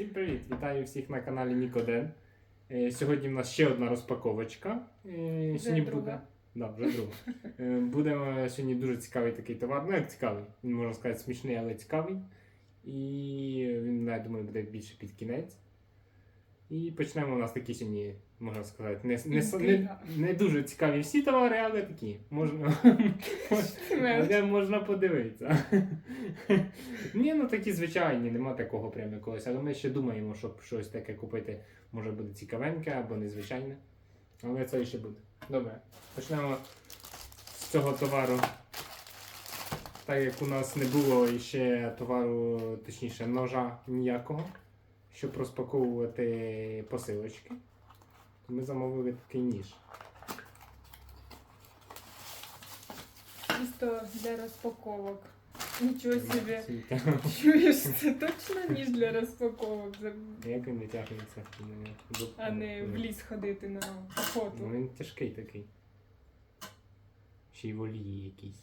Всім привіт! Вітаю всіх на каналі Нікоден. Е, Сьогодні в нас ще одна розпаковочка. Е, Вже Сьогодні друга. буде. Да, вже друга. Е, Буде сьогодні дуже цікавий такий товар. Ну, як цікавий, він можна сказати смішний, але цікавий. І він, я думаю, буде більше під кінець. І почнемо у нас такі сьогодні, можна сказати, не, не, не, не дуже цікаві всі товари, але такі. Можна, але можна подивитися. Ні, ну такі звичайні, нема такого прям якогось. Але ми ще думаємо, щоб щось таке купити, може буде цікавеньке або незвичайне. Але це ще буде. Добре. Почнемо з цього товару. Так як у нас не було ще товару, точніше, ножа ніякого, щоб розпаковувати посилочки, ми замовили такий ніж. Чисто для розпаковок. Нічого собі. Чуєш, це точно ніж для розпаковок, Як він? Ну, а не в ліс ходити на Ну, він тяжкий такий. Ще й волії якісь.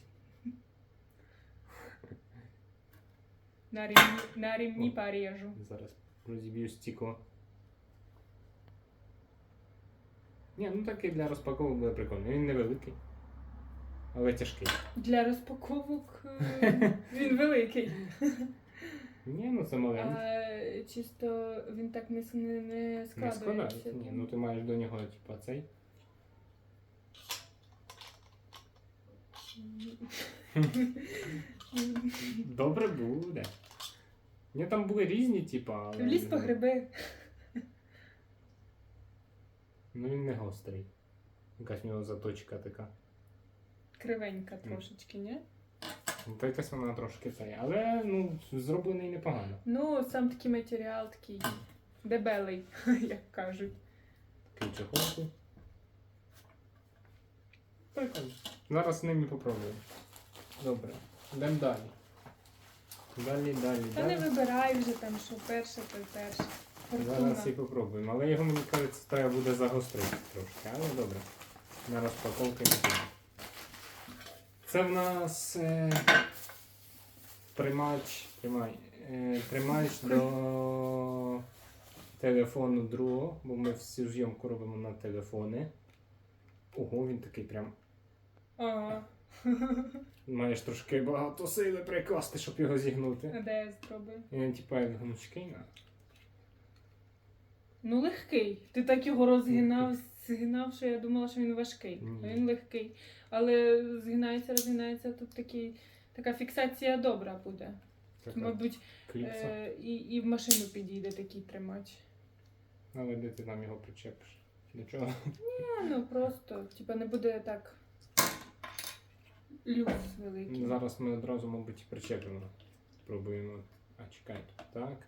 На рівні, на рівні порежу. Зараз розіб'ю стекло. Ні, ну такий для розпаковок буде прикольно. Він невеликий. Але тяжкий. Для розпаковок е, він великий. Ні, ну це маленький. А чисто він так не, с- не, не Не складається. складається. Ні, ну ти маєш до нього, типа, цей. Добре буде. Ні, там були різні, типа, але. В ліс по гриби. Ну він не гострий. Якась в нього заточка така. Кривенька трошечки, ні? Ну, то якась вона трошки цей. Але ну, зроблений непогано. Ну, сам такий матеріал такий дебелий, як кажуть. Такий чехолку. Прикольно. Зараз з ними попробуємо. Добре. Йдемо далі. Далі, далі, Та не далі. вибирай вже там, що перше, то перше. Зараз і попробуємо. Але його, мені кажеться, треба буде загострити трошки. Але добре. На розпаковки не піде. Це в нас е, тримач, тримай, е, тримач до телефону другого, бо ми всю зйомку робимо на телефони. Ого, він такий прям. Ага. Маєш трошки багато сили прикласти, щоб його зігнути. А де я? Він типа як гнучкий. Ну, легкий. Ти так його розгинав, згинав, що я думала, що він важкий. Ні. Він легкий. Але згинається, розгинається, тут такий, така фіксація добра буде. Така Мабуть, кліпса. е, і, і в машину підійде такий тримач. Але де ти там його причепиш? До чого? Е, Ну просто, типа не буде так люкс великий. Зараз ми одразу, мабуть, і причепимо. Спробуємо. А, чекай, так.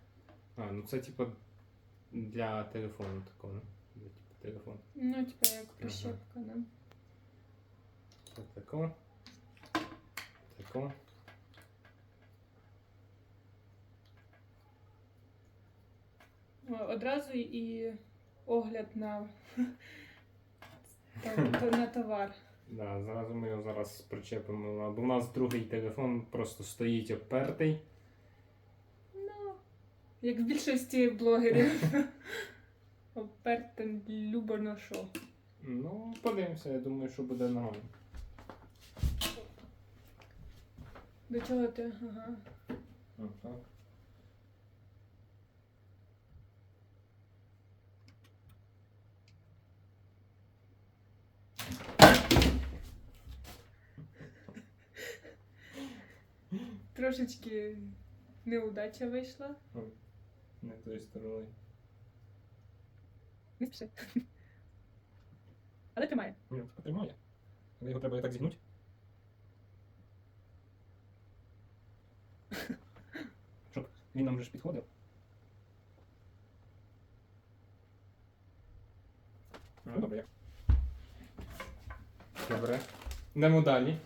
А, ну це типа для телефону такого. да? Для, типу, телефон. Ну, типа як прищепка, да. Так, тако. Тако. Одразу і огляд на, на товар. Да, зразу ми його зараз причепимо. Або в нас другий телефон просто стоїть обпертий. Як в більшості блогерів. Оперте любо на що. Ну, подивимося, я думаю, що буде нормально. До чого ти? Ага. Трошечки неудача вийшла. Не тою стороною. Не спіши. Але тримає. Ні, потримає. Але його треба так зігнути. Щоб він нам вже ж підходив. Ну, добре. Добре. Йдемо далі.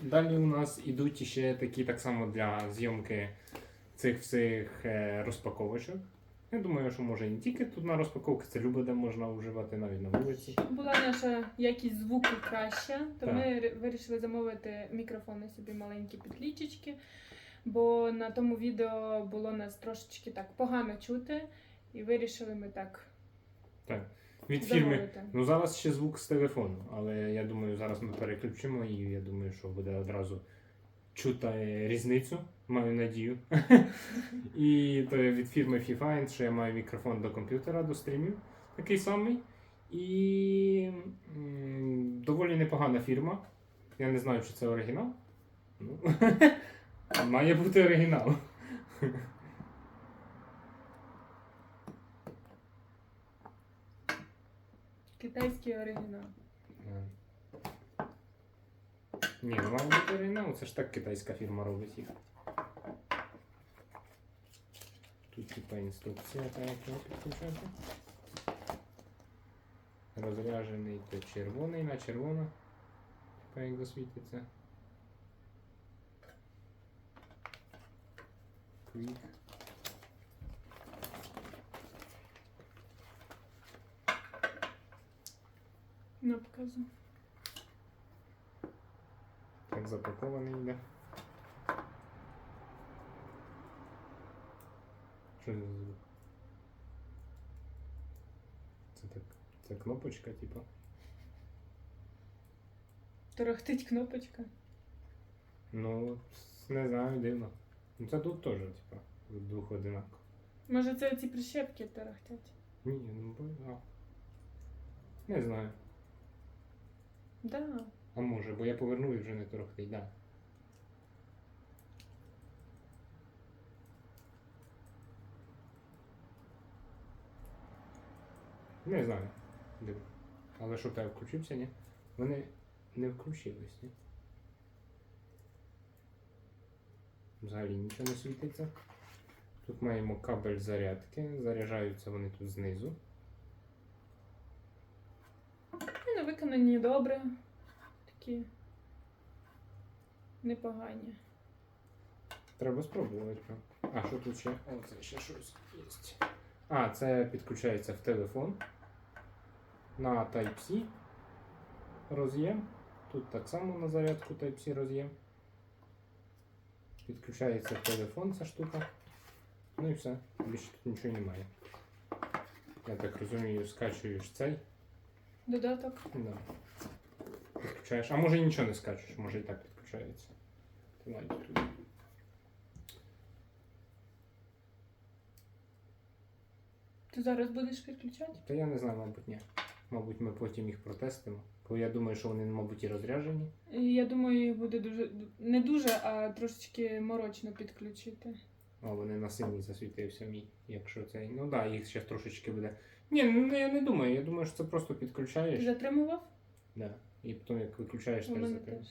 Далі у нас ідуть ще такі так само для зйомки цих всіх е, розпаковочок. Я думаю, що може і не тільки тут на розпаковці, це любо, де можна вживати навіть на вулиці. Була наша якість звуку краща, то Так. ми вирішили замовити мікрофони собі маленькі підлічечки. бо на тому відео було нас трошечки так погано чути, і вирішили ми так Так. Від фірми. Ну зараз ще звук з телефону, але я думаю, зараз ми переключимо і я думаю, що буде одразу чути різницю, маю надію. і то від фірми FIFA, що я маю мікрофон до комп'ютера, до стрімів, такий самий. І доволі непогана фірма. Я не знаю, чи це оригінал. Ну, має бути оригінал. Китайський оригінал. Ні, ну має бути оригінал, це ж так китайська фірма робить їх. Тут типа інструкція, та як його підключати. Розряджений то червоний на червоно. Типа як засвітиться. Quick. На показу. Запакований йде. Що це за звук? Це так. Це кнопочка, типа. Торохтить кнопочка. Ну, не знаю, дивно. Ну це тут теж, типа, двох одинаково. Може, це ці прищепки торохтять? Ні, ну а. Не знаю. Да. А може, бо я повернув і вже не торохтить, да. Не знаю. Диво. Але що тебе включився, ні? Вони не включились, ні? Взагалі нічого не світиться. Тут маємо кабель зарядки. Заряджаються вони тут знизу. І на виконанні добре. Такі непогані. Треба спробувати. А що тут ще? О, це ще щось є. А, це підключається в телефон на Type-C роз'єм. Тут так само на зарядку Type-C роз'єм. Підключається в телефон ця штука. Ну і все. Більше тут нічого немає. Я так розумію, скачуєш цей. Додаток. Да. Підключаєш. А може і нічого не скачеш, може і так підключається. Ти тут. Ти зараз будеш підключати? Та я не знаю, мабуть, ні. Мабуть, ми потім їх протестимо. Бо я думаю, що вони, мабуть, і розряджені. І Я думаю, їх буде дуже не дуже, а трошечки морочно підключити. А вони на синій засвітився мій. Якщо цей. Ну так, да, їх ще трошечки буде. Ні, ну я не думаю. Я думаю, що це просто Ти підключаєш. затримував? Да. І потім як виключаєш, теж затримуєш.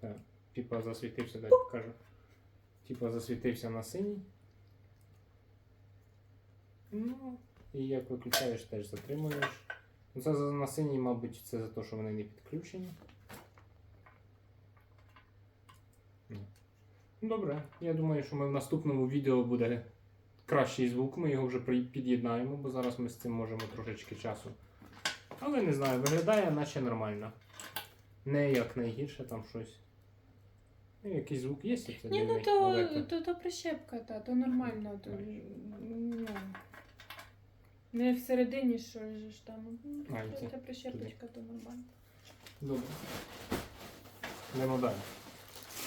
теж. Типа засвітився, так покажу. Типа засвітився на синій. Ну, і як виключаєш, теж затримуєш. Ну, це за- на синій, мабуть, це за те, що вони не підключені. Ну, Добре, я думаю, що ми в наступному відео буде кращий звук. Ми його вже під'єднаємо, бо зараз ми з цим можемо трошечки часу. Але не знаю, виглядає наче нормально. Не як найгірше там щось. Ну, якийсь звук є, це Ні, ну дивний, то, але то- то, прищепка, та, то нормально. То, ну, не всередині що ж там. Ну, А, і Це, це це прищепочка, то нормально. Добре. Йдемо далі.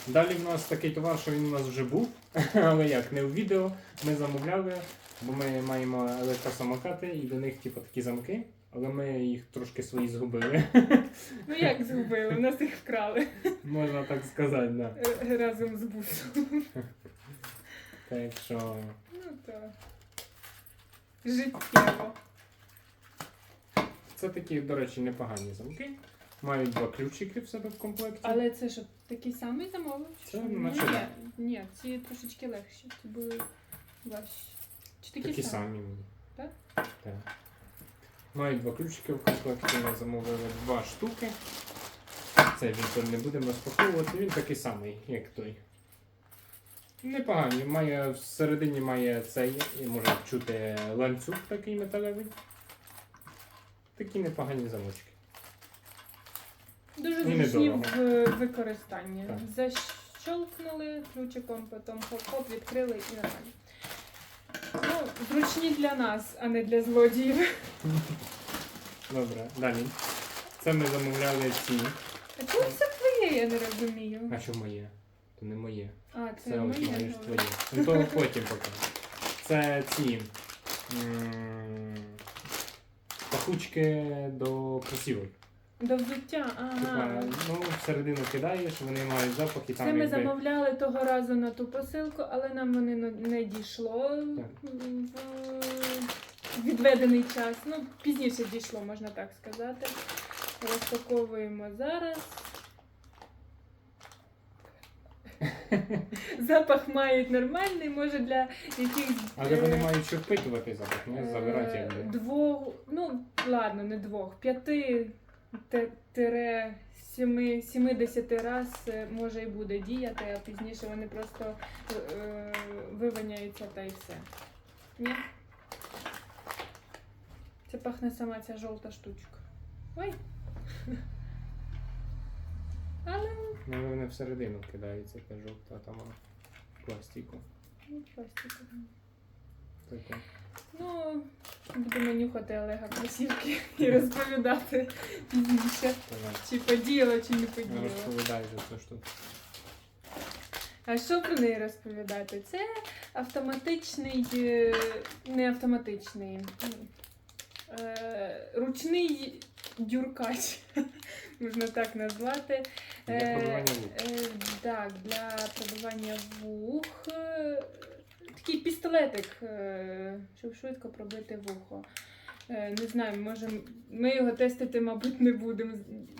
Далі в нас такий товар, що він у нас вже був, але як, не в відео. Ми замовляли, бо ми маємо електросамокати і до них типу, такі замки, але ми їх трошки свої згубили. Ну як згубили? У нас їх вкрали Можна так сказати, да. е, разом з бусом. Так що. Ну то життєво. Це такі, до речі, непогані замки. Мають два ключики в себе в комплекті. Але це що, такий самий замовив? Це наче ні, ні, ці трошечки легші. Ці були важчі. Чи такі, Такі самі? самі. Так? Так. Мають два ключики в комплекті, ми замовили два штуки. Цей він не будемо розпаковувати, він такий самий, як той. Непоганий, має всередині має цей, і може чути ланцюг такий металевий. Такі непогані замочки. Дуже І зручні недорого. в використанні. Так. За щ- щолкнули ключиком, потім хоп-хоп, відкрили і нормально. Зручні для нас, а не для злодіїв. Добре, далі. Це ми замовляли ці. А чому це твоє, я не розумію. А що моє? То не моє. А, це, Це моє. маєш твоє. Ну то потім покажу. Це ці. м, Пахучки до кросівок. До взуття, Типа, ага. ну, всередину кидаєш, вони мають запах і там. Це ми якби... замовляли того разу на ту посилку, але нам вони не- не дійшло Так. в відведений час. Ну, пізніше дійшло, можна так сказати. Розпаковуємо зараз. Запах мають нормальний, може для якихось. Але вони е, мають що впитувати запах, не забирати е, якби. Двох, ну ладно, не двох, п'яти тире сіми, 70 раз е, може і буде діяти, а пізніше вони просто е, вивиняються та й все. Ні? Це пахне сама ця жовта штучка. Ой. Але Ну, вони всередину кидаються, та жовта, там вона пластику. Ну. Таке. Ну, будемо нюхати Олега кросівки і розповідати пізніше, Давай. чи подіяло, чи не подіяло. Розповідай за цю штуку. А що про неї розповідати? Це автоматичний, е, не автоматичний, е, ручний дюркач, можна так назвати. Для Е, пробивання вух. Так, для пробивання вух. Такий пістолетик, е, щоб швидко пробити вухо. Е, Не знаю, може, ми його тестити, мабуть, не будемо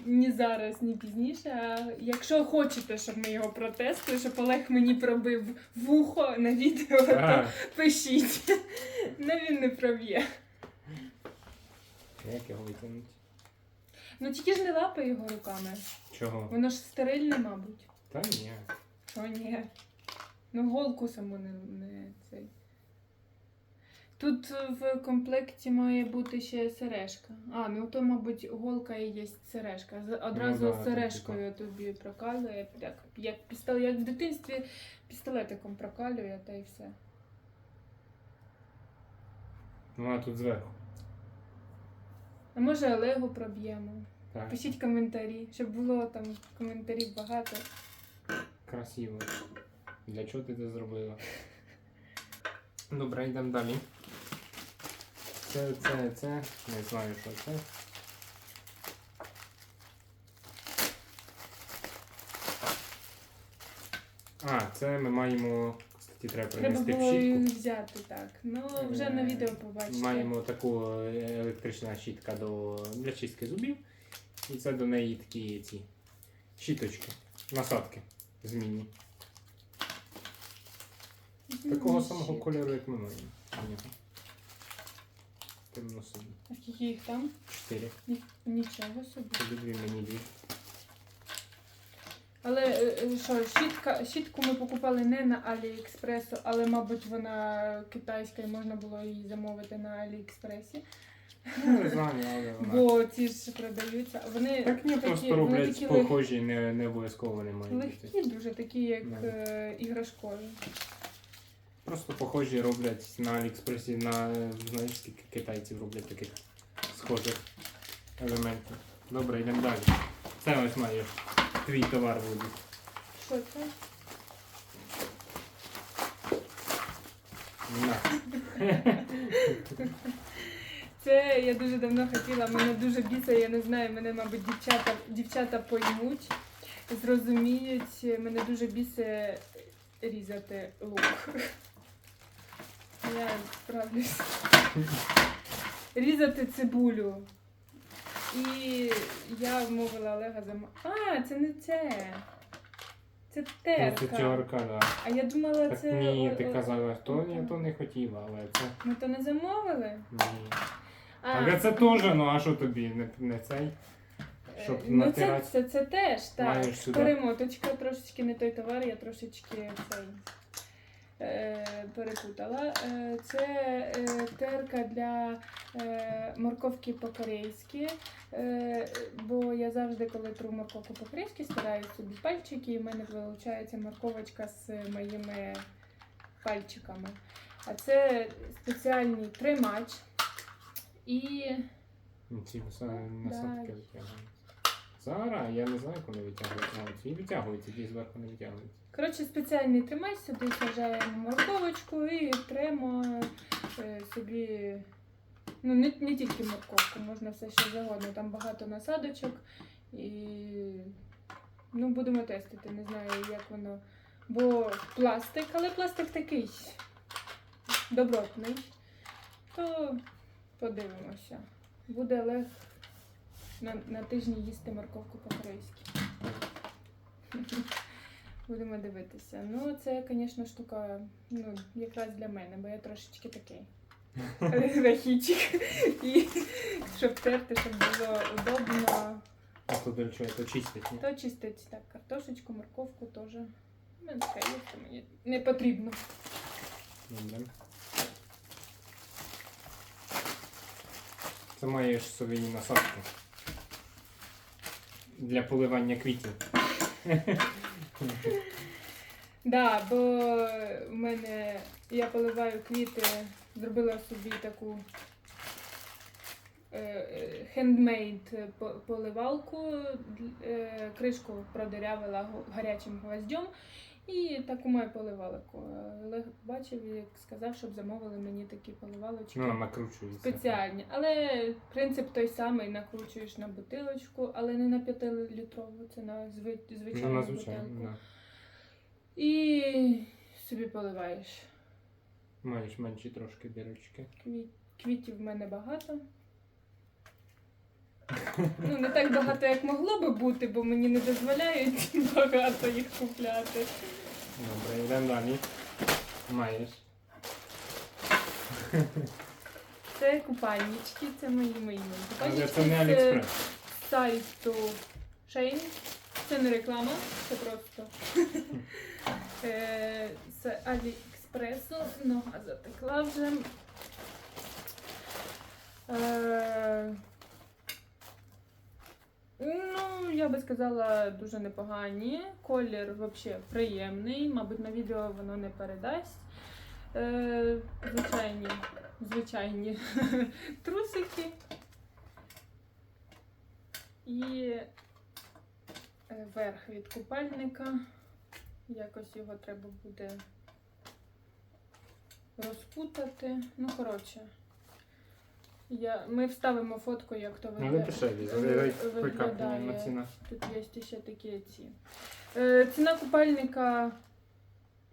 ні зараз, ні пізніше. А якщо хочете, щоб ми його протестили, щоб Олег мені пробив вухо на відео, то пишіть. Ну він не проб'є. як його витягнути? Ну тільки ж не лапай його руками. Чого? Воно ж стерильне, мабуть. Та ні. Що ні? Ну, голку саму не, не цей. Тут в комплекті має бути ще сережка. А, ну то, мабуть, голка і є сережка. Одразу Ну да, сережкою тобі прокалює, як, як, пістол, як в дитинстві пістолетиком прокалює, та й все. Ну, вона тут зверху. А може Олегу проб'ємо. Так. Пишіть коментарі, щоб було там коментарів багато. Красиво. Для чого ти це зробила? Добре, йдемо далі. Це, це, це. Не знаю, що це. А, це ми маємо. Кстати, треба Треба принести в було їх щітку. взяти так. Ну, вже на Е, відео побачите. Маємо таку е, електрична щітка до, для чистки зубів. І це до неї такі ці щіточки, насадки змінні. Такого самого кольору, як ми маємо. у нього. Темно собі. А скільки їх там? Чотири. Ні- Нічого собі. Тобі дві, мені дві. Але е, е, що, щітка, щітку ми покупали не на Аліекспресу, але, мабуть, вона китайська і можна було її замовити на Аліекспресі. Ну, не знаю, але вона. Бо ці ж продаються. Вони Так ні, просто вони роблять такі лег- похожі, не, не обов'язково вони мають бути. легкі, дуже такі, як Да. е, іграшкові. Просто похожі роблять на Аліекспресі, на знаєш, скільки китайців роблять таких схожих елементів. Добре, йдемо далі. Це ось маєш твій товар буде. Що це? На. Це я дуже давно хотіла, мене дуже бісить, я не знаю, мене, мабуть, дівчата, дівчата поймуть, зрозуміють, мене дуже бісить різати лук. Я справлюсь. Різати цибулю. І я вмовила Олега за А, це не це. Це Ну, терка. Це тьорка, да. А я думала, Так це. ні, ти казала, то ні, то не хотіла, але це Ми то не замовили? ні. А це теж, ну а що тобі, не, не цей? Щоб Е, ну, це, натирати. це, це теж, так. Маєш сюди. Перемоточка, трошечки не той товар, я трошечки цей. Е, перепутала. Е, це е, терка для морковки по-корейськи. Бо я завжди, коли тру морковку по-корейськи, стираю собі пальчики, і в мене виходить морковочка з моїми пальчиками. А це спеціальний тримач. І Ці насадки витягуються. Зараз я не знаю, коли витягуються. Ці витягуються, ті зверху не витягуються. Коротше, спеціальний тримач, сюди саджаємо морковочку і тремо е, собі. Ну, не, не тільки морковку, можна все що завгодно. Там багато насадочок. І ну, будемо тестити. Не знаю, як воно. Бо пластик, але пластик такий добротний. То подивимося. Буде Олег на, на тижні їсти морковку по-корейськи. Будемо дивитися. Ну, це, звісно, штука ну, якраз для мене, бо я трошечки такий рахічик. І щоб терти, щоб було удобно. А то чого то чистить, ні? То чистить так, картошечку, морковку теж. У мене така є, то мені не потрібно. Добре. Це маєш собі насадку. Для поливання квітів. Да, бо в мене я поливаю квіти, зробила собі таку хендмейд поливалку, е, кришку продирявила гарячим гвоздем і таку маю поливалку. Олег бачив і сказав, щоб замовили мені такі поливалочки. Ну, накручується. Спеціальні. Але принцип той самий, накручуєш на бутилочку, але не на 5-літрову, це на зви- Ну, звичайну надзвичайно, бутилку. да. І собі поливаєш. Маєш менші трошки дірочки. Квіт, квітів в мене багато. Ну, не так багато, як могло би бути, бо мені не дозволяють багато їх купляти. Добре, йдемо далі. Маєш. Це купальнички, це мої мої Але купальнички. це не з Аліекспрес. сайту Shane. Це не реклама, це просто Е, з Аліекспресу. Нога затекла вже. Е, Ну, я би сказала, дуже непогані. Колір взагалі приємний. Мабуть, на відео воно не передасть. Е, звичайні, звичайні трусики. І е, верх від купальника. Якось його треба буде розпутати. Ну, коротше. Я, ми вставимо фотку, як то Ну, не виглядає. ціна. Тут є ще такі ці. Е, ціна купальника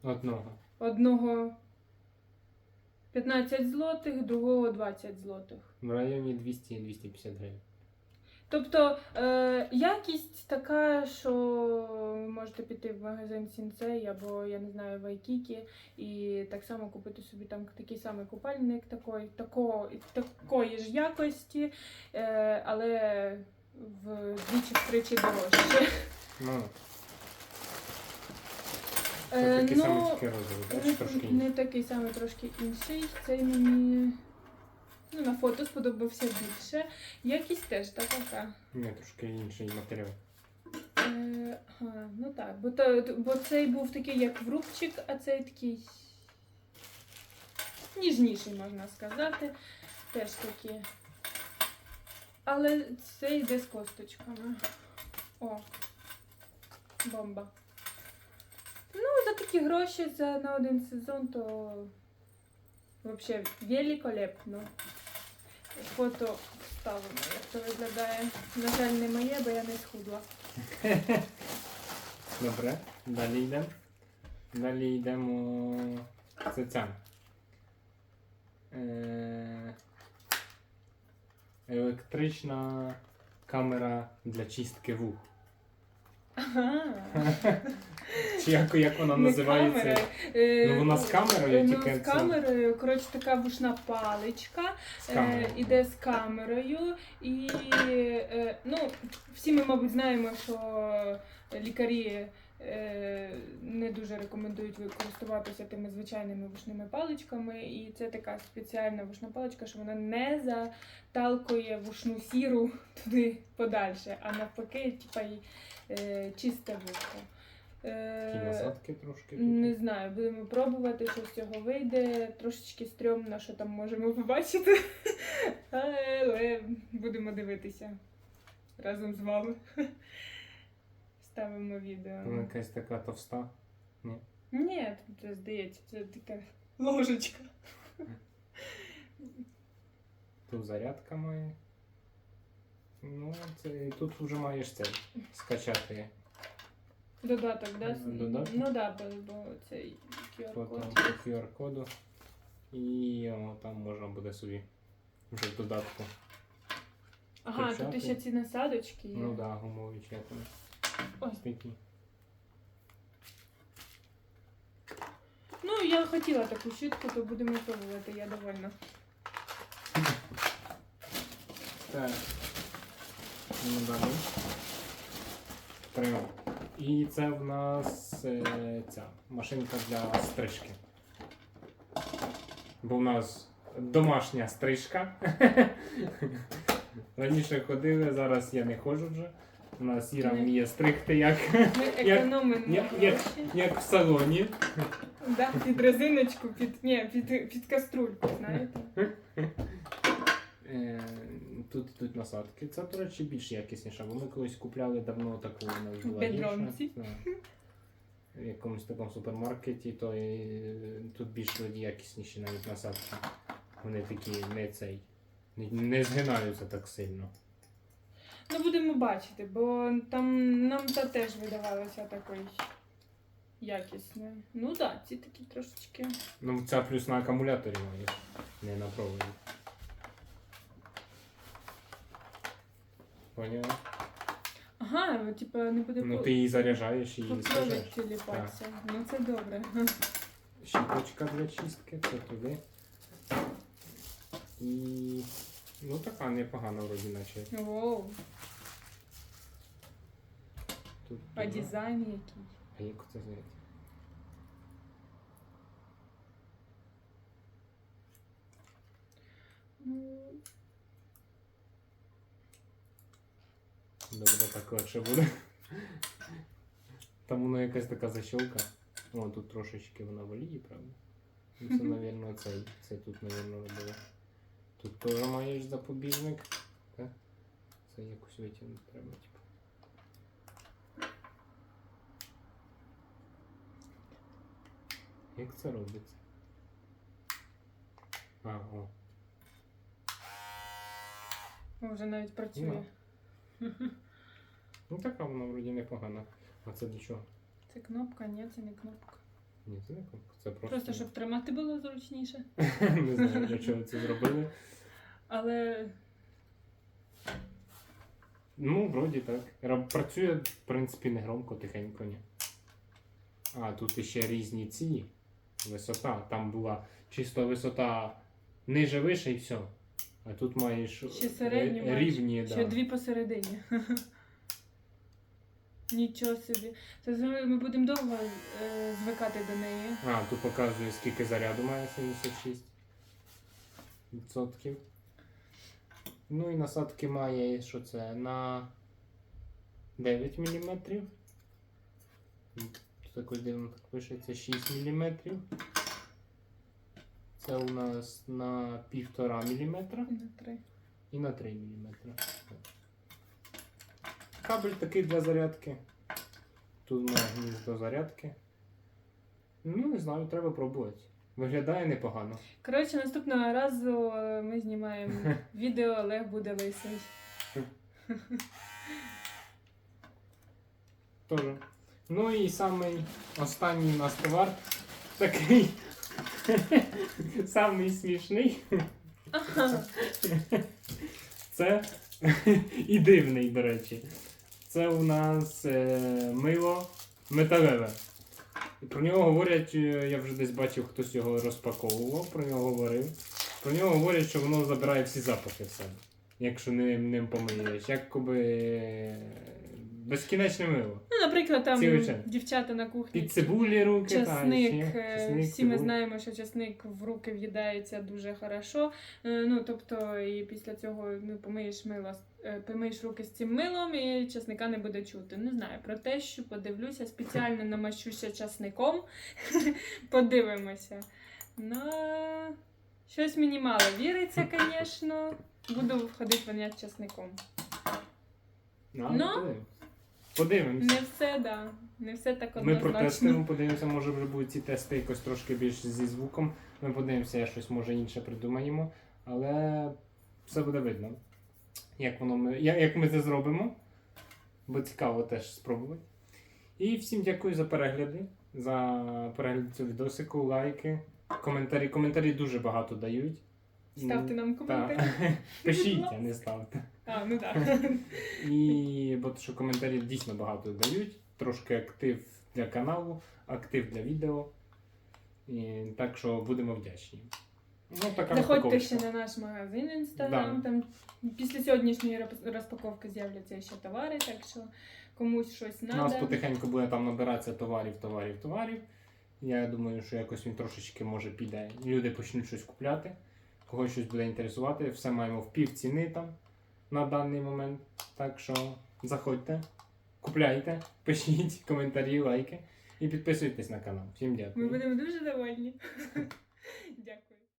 Одного. одного 15 злотих, другого 20 злотих. В районі 200-250 гривень. Тобто е, якість така, що ви можете піти в магазин Сінцей або, я не знаю, в Айкікі і так само купити собі там такий самий купальник такої, такого, такої ж якості, е, але вдвічі-втричі дорожче. Ну, Е, це такий ну, самий розовий, бачиш, трошки Не, не такий самий трошки інший. Цей мені ну, на фото сподобався більше. Якість теж та така. Ні, трошки інший матеріал. Е, ага, ну так, бо, то, бо цей був такий як врубчик, а цей такий ніжніший, можна сказати. Теж такі. Але це йде з косточками. О, бомба. Ну, за такі гроші за, на один сезон, то взагалі великолепно. Фото вставимо, як це виглядає. На жаль, не моє, бо я не схудла. Добре, далі йдемо. Далі йдемо. Це ця. Е... Електрична камера для чистки вух. Ага. Чи як, як вона Не називається? камера, е, Ну, вона з камерою, ну, тільки з це- камерою, коротше, така вушна паличка. З камерою. Е, іде з камерою. І е, ну, всі ми, мабуть, знаємо, що лікарі е, не дуже рекомендують використовуватися тими звичайними вушними паличками. І це така спеціальна вушна паличка, що вона не заталкує вушну сіру туди подальше, а навпаки, типа й е, чисте вухо. Е, Такі насадки трошки. не знаю, будемо пробувати, що з цього вийде. Трошечки стрьомно, що там можемо побачити. Але будемо дивитися разом з вами. Ставимо відео. Вона якась така товста. Ні, це здається, це така ложечка. Тут зарядка має. Ну, це тут вже маєш це скачати Додаток, да? Додаток. Ну да, бо, цей QR-код. по QR-коду. І о, там можна буде собі вже в додатку. Ага, тут ще ці насадочки є. Ну так, да, гумові вони. Ось. Такі. Ну, я хотіла таку щітку, то будемо пробувати, я довольна. Так. Ну далі. Прямо. І це в нас е, ця машинка для стрижки. Бо в нас домашня стрижка. Раніше ходили, зараз я не ходжу вже. У нас Іра вміє стригти як, Ми економимо як- як в салоні. Да, під резиночку, під, ні, під, під каструльку, знаєте. Е, Тут йдуть насадки. Це, до речі, більш якісніше, бо ми колись купляли давно таку вона була Бедронці. В якомусь такому супермаркеті, то і, тут більш якісніші навіть насадки. Вони такі не цей. Не, не згинаються так сильно. Ну, будемо бачити, бо там нам та теж видавалося такою якісною. Ну так, да, ці такі трошечки. Ну, ця плюс на акумуляторі має, не на проводі. Поняла? Ага, ну, типа не буде Ну ти її заряджаєш і її сажаєш. тіліпатися. Ну це добре. щіточка для чистки, це туди. І. Ну така непогана вроді наче. Воу, Тут а дуже- дизайн який. А як це зняти? Ну, Добре, так легше буде. Там воно якась така защолка. О, тут трошечки вона в олії, правда? Ну, це, напевно, цей. Це тут, напевно, робили. Тут теж маєш запобіжник. Так? Це якось витягнути треба, типу. Як це робиться? А, о. о, вже навіть працює. Ну така вона вроді непогана. А це для чого? Це кнопка, ні, це не кнопка. Ні, це не кнопка, це просто. Просто щоб тримати було зручніше. не знаю, для чого це зробили. Але Ну, вроді так. Ра- Працює, в принципі, не громко, тихенько, ні. А, тут іще різні ці. Висота. Там була чисто висота ниже вище і все. А тут маєш ще середні е, маєш. рівні, ще да. дві посередині. Нічого собі. Це ми будемо довго е, звикати до неї. А, тут показує, скільки заряду має 76%. Ну і насадки має, що це, на 9 мм. Якось дивно так пишеться 6 мм. Це у нас на 1,5 мм І на три. і на 3 мм. Кабель такий для зарядки. Тут має гніздо зарядки. Ну, не знаю, треба пробувати. Виглядає непогано. Коротше, наступного разу е, ми знімаємо відео, Олег буде лисий. Тоже. Ну і самий останній у нас товар. Такий. самий смішний. Ага. Це і дивний, до речі. Це у нас е, мило металеве. Про нього говорять, е, я вже десь бачив, хтось його розпаковував, про нього говорив. Про нього говорять, що воно забирає всі запахи в себе, якщо ним, ним помиєш. Якоби безкінечне мило. Ну, наприклад, там дівчата на кухні. Під цибулі руки, Часник, та, ще. е, Часник, всі ми знаємо, що часник в руки в'їдається дуже хорошо. Е, Ну, тобто, і після цього ну, помиєш мило, е, помиєш руки з цим милом, і часника не буде чути. Не знаю про те, що подивлюся, спеціально намащуся часником. Подивимося. Ну, щось мені мало віриться, звісно. Буду ходити воняти часником. Ну, Подивимось. Не все, да. Не все так Ми однозначно. протестуємо, подивимося, може вже будуть ці тести якось трошки більш зі звуком. Ми подивимося, я щось може інше придумаємо. Але все буде видно. Як воно ми, я- як ми це зробимо. Бо цікаво теж спробувати. І всім дякую за перегляди, за перегляд цього відосику, лайки, коментарі. Коментарі дуже багато дають. Ставте нам коментарі. Пишіть, а не ставте. А, ну так. І бо що коментарі дійсно багато дають. Трошки актив для каналу, актив для відео. І, так що будемо вдячні. Ну, така Заходьте ще на наш магазин інстаграм. Да. Там після сьогоднішньої розпаковки з'являться ще товари, так що комусь щось У нас потихеньку буде там набиратися товарів, товарів, товарів. Я думаю, що якось він трошечки може піде. Люди почнуть щось купляти, когось щось буде інтересувати. Все маємо в пів ціни там на даний момент. Так що заходьте, купляйте, пишіть коментарі, лайки і підписуйтесь на канал. Всім дякую. Ми будемо дуже довольні.